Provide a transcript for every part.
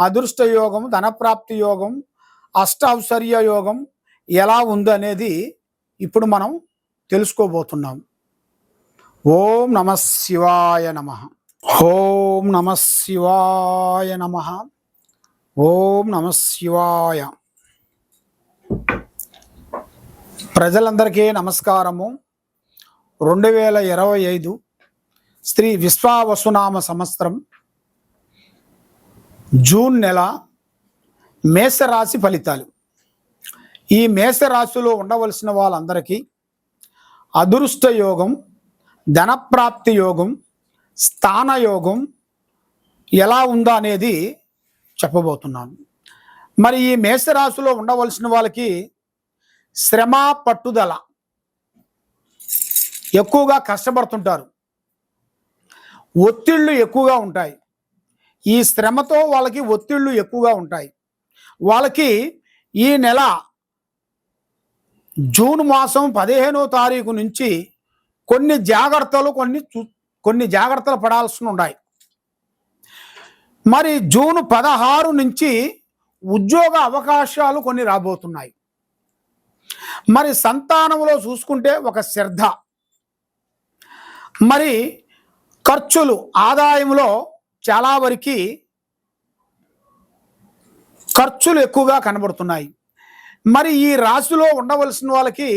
అదృష్ట యోగం ధనప్రాప్తి యోగం అష్ట యోగం ఎలా ఉంది అనేది ఇప్పుడు మనం తెలుసుకోబోతున్నాం. ఓం నమ శివాయ నమ. ఓం నమ శివాయ నమ. ఓం నమ శివాయ. ప్రజలందరికీ నమస్కారము. రెండు వేల ఇరవై ఐదు శ్రీ విశ్వావసునామ సంవత్సరం జూన్ నెల మేషరాశి ఫలితాలు. ఈ మేషరాశిలో ఉండవలసిన వాళ్ళందరికీ అదృష్ట యోగం ధనప్రాప్తి యోగం స్థాన యోగం ఎలా ఉందా అనేది చెప్పబోతున్నాను. మరి ఈ మేషరాశిలో ఉండవలసిన వాళ్ళకి శ్రమ పట్టుదల ఎక్కువగా కష్టపడుతుంటారు. ఒత్తిళ్ళు ఎక్కువగా ఉంటాయి. ఈ శ్రమతో వాళ్ళకి ఒత్తిళ్ళు ఎక్కువగా ఉంటాయి. వాళ్ళకి ఈ నెల జూన్ మాసం పదిహేనో తారీఖు నుంచి కొన్ని జాగ్రత్తలు కొన్ని చూ- కొన్ని జాగ్రత్తలు పడాల్సి ఉన్నాయి. మరి జూన్ పదహారు నుంచి ఉద్యోగ అవకాశాలు కొన్ని రాబోతున్నాయి. మరి సంతానంలో చూసుకుంటే ఒక శ్రద్ధ. మరి ఖర్చులు ఆదాయంలో చాలా వరకు ఖర్చులు ఎక్కువగా కనబడుతున్నాయి. మరి ఈ రాశిలో ఉండవలసిన వాళ్ళకి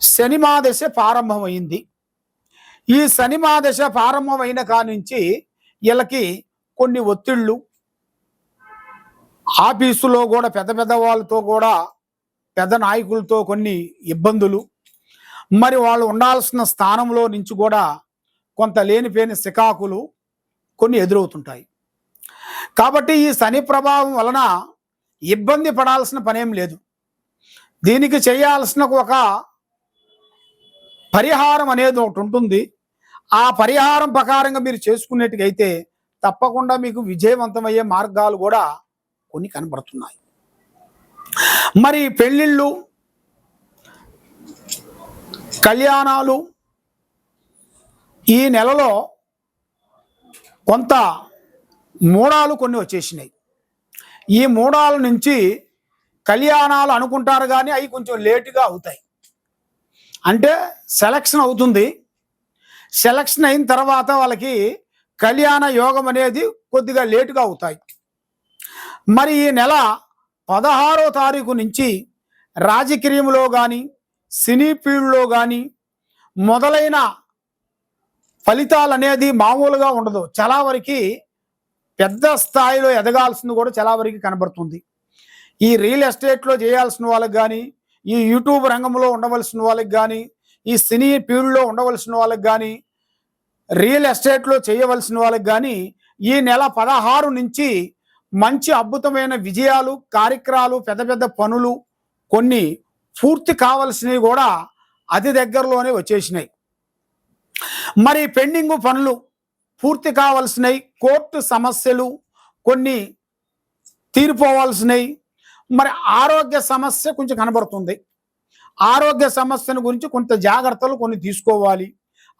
శనిమాదశ ప్రారంభమైంది. ఈ శనిమాదశ ప్రారంభమైన కానించి వీళ్ళకి కొన్ని ఒత్తిళ్ళు ఆఫీసులో కూడా పెద్ద పెద్ద వాళ్ళతో కూడా పెద్ద నాయకులతో కొన్ని ఇబ్బందులు. మరి వాళ్ళు ఉండాల్సిన స్థానంలో నుంచి కూడా కొంత లేనిపోయిన సికాకులు కొన్ని ఎదురవుతుంటాయి. కాబట్టి ఈ శని ప్రభావం వలన ఇబ్బంది పడాల్సిన పనేం లేదు. దీనికి చేయాల్సిన ఒక పరిహారం అనేది ఒకటి ఉంటుంది. ఆ పరిహారం ప్రకారంగా మీరు చేసుకునేట్టుకైతే తప్పకుండా మీకు విజయవంతమయ్యే మార్గాలు కూడా కొన్ని కనబడుతున్నాయి. మరి పెళ్ళిళ్ళు కళ్యాణాలు ఈ నెలలో కొంత మూడాలు కొన్ని వచ్చేసినాయి. ఈ మూడాల నుంచి కళ్యాణాలు అనుకుంటారు కానీ అవి కొంచెం లేటుగా అవుతాయి. అంటే సెలక్షన్ అవుతుంది. సెలక్షన్ అయిన తర్వాత వాళ్ళకి కళ్యాణ యోగం అనేది కొద్దిగా లేటుగా అవుతాయి. మరి ఈ నెల పదహారో తారీఖు నుంచి రాజకీయంలో కానీ సినీ ఫీల్డ్లో కానీ మొదలైన ఫలితాలు అనేది మామూలుగా ఉండదు. చాలా వరకు పెద్ద స్థాయిలో ఎదగాల్సింది కూడా చాలా వరకు కనబడుతుంది. ఈ రియల్ ఎస్టేట్లో చేయాల్సిన వాళ్ళకి కానీ ఈ యూట్యూబ్ రంగంలో ఉండవలసిన వాళ్ళకి కానీ ఈ సినీ ఫీల్డ్లో ఉండవలసిన వాళ్ళకి కానీ రియల్ ఎస్టేట్లో చేయవలసిన వాళ్ళకి కానీ ఈ నెల పదహారు నుంచి మంచి అద్భుతమైన విజయాలు కార్యక్రమాలు పెద్ద పెద్ద పనులు కొన్ని పూర్తి కావలసినవి కూడా అతి దగ్గరలోనే వచ్చేసినాయి. మరి పెండింగ్ పనులు పూర్తి కావాల్సినవి కోర్టు సమస్యలు కొన్ని తీరిపోవాల్సినవి. మరి ఆరోగ్య సమస్య కొంచెం కనబడుతుంది. ఆరోగ్య సమస్యను గురించి కొంత జాగ్రత్తలు కొన్ని తీసుకోవాలి.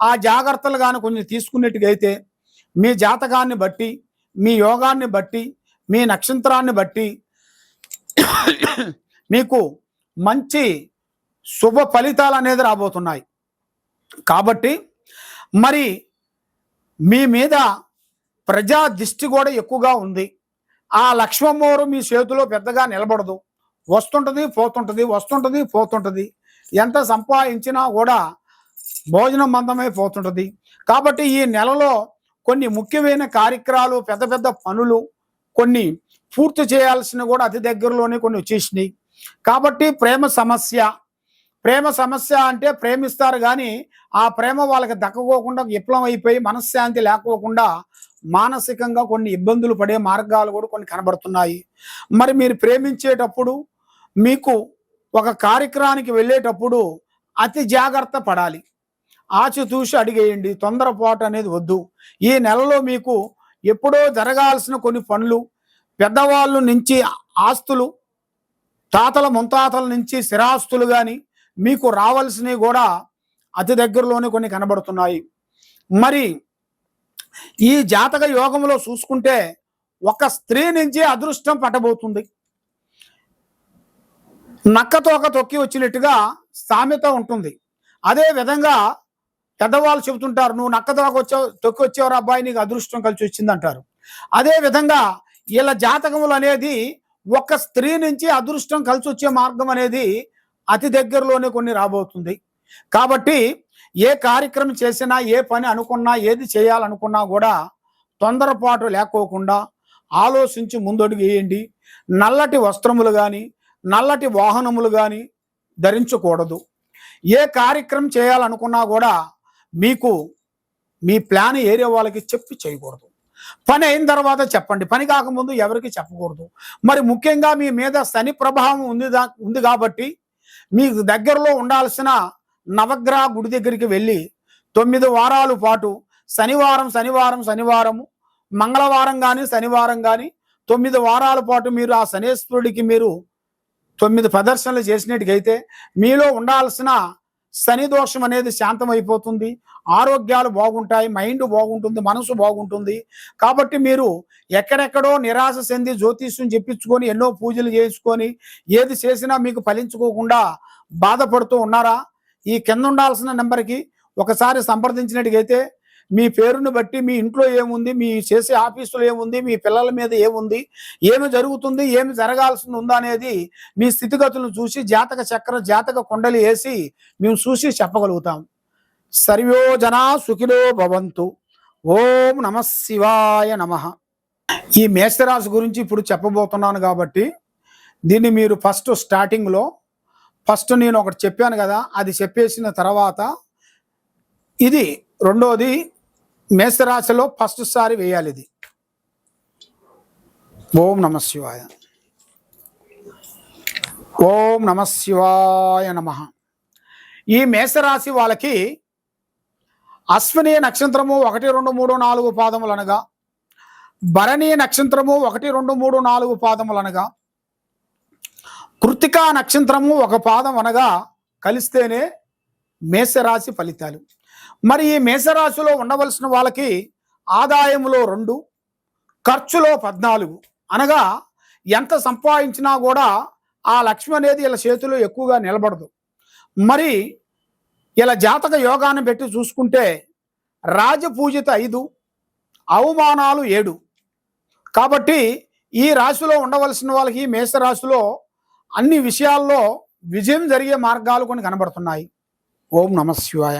ఆ జాగ్రత్తలు కానీ కొన్ని తీసుకున్నట్టుగైతే అయితే మీ జాతకాన్ని బట్టి మీ యోగాన్ని బట్టి మీ నక్షత్రాన్ని బట్టి మీకు మంచి శుభ ఫలితాలు అనేది రాబోతున్నాయి. కాబట్టి మరి మీ మీద ప్రజా దిష్టి కూడా ఎక్కువగా ఉంది. ఆ లక్ష్మమ్మోరు మీ చేతిలో పెద్దగా నిలబడదు. వస్తుంటది పోతుంటది వస్తుంటది పోతుంటుంది. ఎంత సంపాదించినా కూడా భోజనం మందమై పోతుంటుంది. కాబట్టి ఈ నెలలో కొన్ని ముఖ్యమైన కార్యక్రమాలు పెద్ద పెద్ద పనులు కొన్ని పూర్తి చేయాల్సిన కూడా అతి దగ్గరలోనే కొన్ని వచ్చేసినాయి. కాబట్టి ప్రేమ సమస్య ప్రేమ సమస్య అంటే ప్రేమిస్తారు కానీ ఆ ప్రేమ వాళ్ళకి దక్కకోకుండా విప్లవం అయిపోయి మనశ్శాంతి లేకోకుండా మానసికంగా కొన్ని ఇబ్బందులు పడే మార్గాలు కూడా కొన్ని కనబడుతున్నాయి. మరి మీరు ప్రేమించేటప్పుడు మీకు ఒక కార్యక్రమానికి వెళ్ళేటప్పుడు అతి జాగ్రత్త పడాలి. ఆచితూసి అడిగేయండి. తొందరపాటు అనేది వద్దు. ఈ నెలలో మీకు ఎప్పుడో జరగాల్సిన కొన్ని పనులు పెద్దవాళ్ళు నుంచి ఆస్తులు తాతల ముంతాతల నుంచి స్థిరాస్తులు కానీ మీకు రావాల్సినవి కూడా అతి దగ్గరలోనే కొన్ని కనబడుతున్నాయి. మరి ఈ జాతక యోగంలో చూసుకుంటే ఒక స్త్రీ నుంచి అదృష్టం పట్టబోతుంది. నక్కతోక తొక్కి వచ్చినట్టుగా సామెత ఉంటుంది. అదే విధంగా పెద్దవాళ్ళు చెబుతుంటారు నువ్వు నక్కతోక వచ్చావు తొక్కి వచ్చేవారు అబ్బాయి నీకు అదృష్టం కలిసి వచ్చింది అంటారు. అదే విధంగా వీళ్ళ జాతకములు అనేది ఒక స్త్రీ నుంచి అదృష్టం కలిసి వచ్చే మార్గం అనేది అతి దగ్గరలోనే కొన్ని రాబోతుంది. కాబట్టి ఏ కార్యక్రమం చేసినా ఏ పని అనుకున్నా ఏది చేయాలనుకున్నా కూడా తొందరపాటు లేకోకుండా ఆలోచించి ముందడుగు వేయండి. నల్లటి వస్త్రములు కానీ నల్లటి వాహనములు కానీ ధరించకూడదు. ఏ కార్యక్రమం చేయాలనుకున్నా కూడా మీకు మీ ప్లాన్ ఏరియా వాళ్ళకి చెప్పి చేయకూడదు. పని అయిన తర్వాత చెప్పండి. పని కాకముందు ఎవరికి చెప్పకూడదు. మరి ముఖ్యంగా మీ మీద శని ప్రభావం ఉంది దా- ఉంది కాబట్టి మీకు దగ్గరలో ఉండాల్సిన నవగ్రహ గుడి దగ్గరికి వెళ్ళి తొమ్మిది వారాలు పాటు శనివారం శనివారం శనివారము మంగళవారం కానీ శనివారం కానీ తొమ్మిది వారాల పాటు మీరు ఆ శనేశ్వరుడికి మీరు తొమ్మిది ప్రదర్శనలు చేసినట్టుకైతే మీలో ఉండాల్సిన శని దోషం అనేది శాంతమైపోతుంది. ఆరోగ్యాలు బాగుంటాయి మైండ్ బాగుంటుంది మనసు బాగుంటుంది. కాబట్టి మీరు ఎక్కడెక్కడో నిరాశ చెంది జ్యోతిష్యం చెప్పించుకొని ఎన్నో పూజలు చేసుకొని ఏది చేసినా మీకు ఫలించుకోకుండా బాధపడుతూ ఉన్నారా? ఈ కింద ఉండాల్సిన నెంబర్కి ఒకసారి సంప్రదించినట్టుగైతే మీ పేరుని బట్టి మీ ఇంట్లో ఏముంది మీ చేసే ఆఫీసులో ఏముంది మీ పిల్లల మీద ఏముంది ఏమి జరుగుతుంది ఏమి జరగాల్సింది ఉందా అనేది మీ స్థితిగతులను చూసి జాతక చక్ర జాతక కుండలు వేసి మేము చూసి చెప్పగలుగుతాం. సర్వో జనా సుఖిలో భవంతు. ఓం నమ శివాయ నమ. ఈ మేషరాశి గురించి ఇప్పుడు చెప్పబోతున్నాను కాబట్టి దీన్ని మీరు ఫస్ట్ స్టార్టింగ్లో ఫస్ట్ నేను ఒకటి చెప్పాను కదా అది చెప్పేసిన తర్వాత ఇది రెండోది మేషరాశిలో ఫస్ట్ సారి వేయాలి ఇది. ఓం నమ శివాయ. ఓం నమ శివాయ నమ. ఈ మేషరాశి వాళ్ళకి అశ్విని నక్షత్రము ఒకటి రెండు మూడు నాలుగు పాదములు అనగా భరణి నక్షత్రము ఒకటి రెండు మూడు నాలుగు పాదములు అనగా కృతికా నక్షత్రము ఒక పాదం అనగా కలిస్తేనే మేషరాశి ఫలితాలు. మరి ఈ మేషరాశిలో ఉండవలసిన వాళ్ళకి ఆదాయంలో రెండు ఖర్చులో పద్నాలుగు. అనగా ఎంత సంపాదించినా కూడా ఆ లక్ష్మి అనేది ఇలా చేతిలో ఎక్కువగా నిలబడదు. మరి ఇలా జాతక యోగాన్ని పెట్టి చూసుకుంటే రాజపూజిత ఐదు అవమానాలు ఏడు. కాబట్టి ఈ రాశిలో ఉండవలసిన వాళ్ళకి మేషరాశిలో అన్ని విషయాల్లో విజయం జరిగే మార్గాలు కొన్ని కనబడుతున్నాయి. ఓం నమ శివాయ.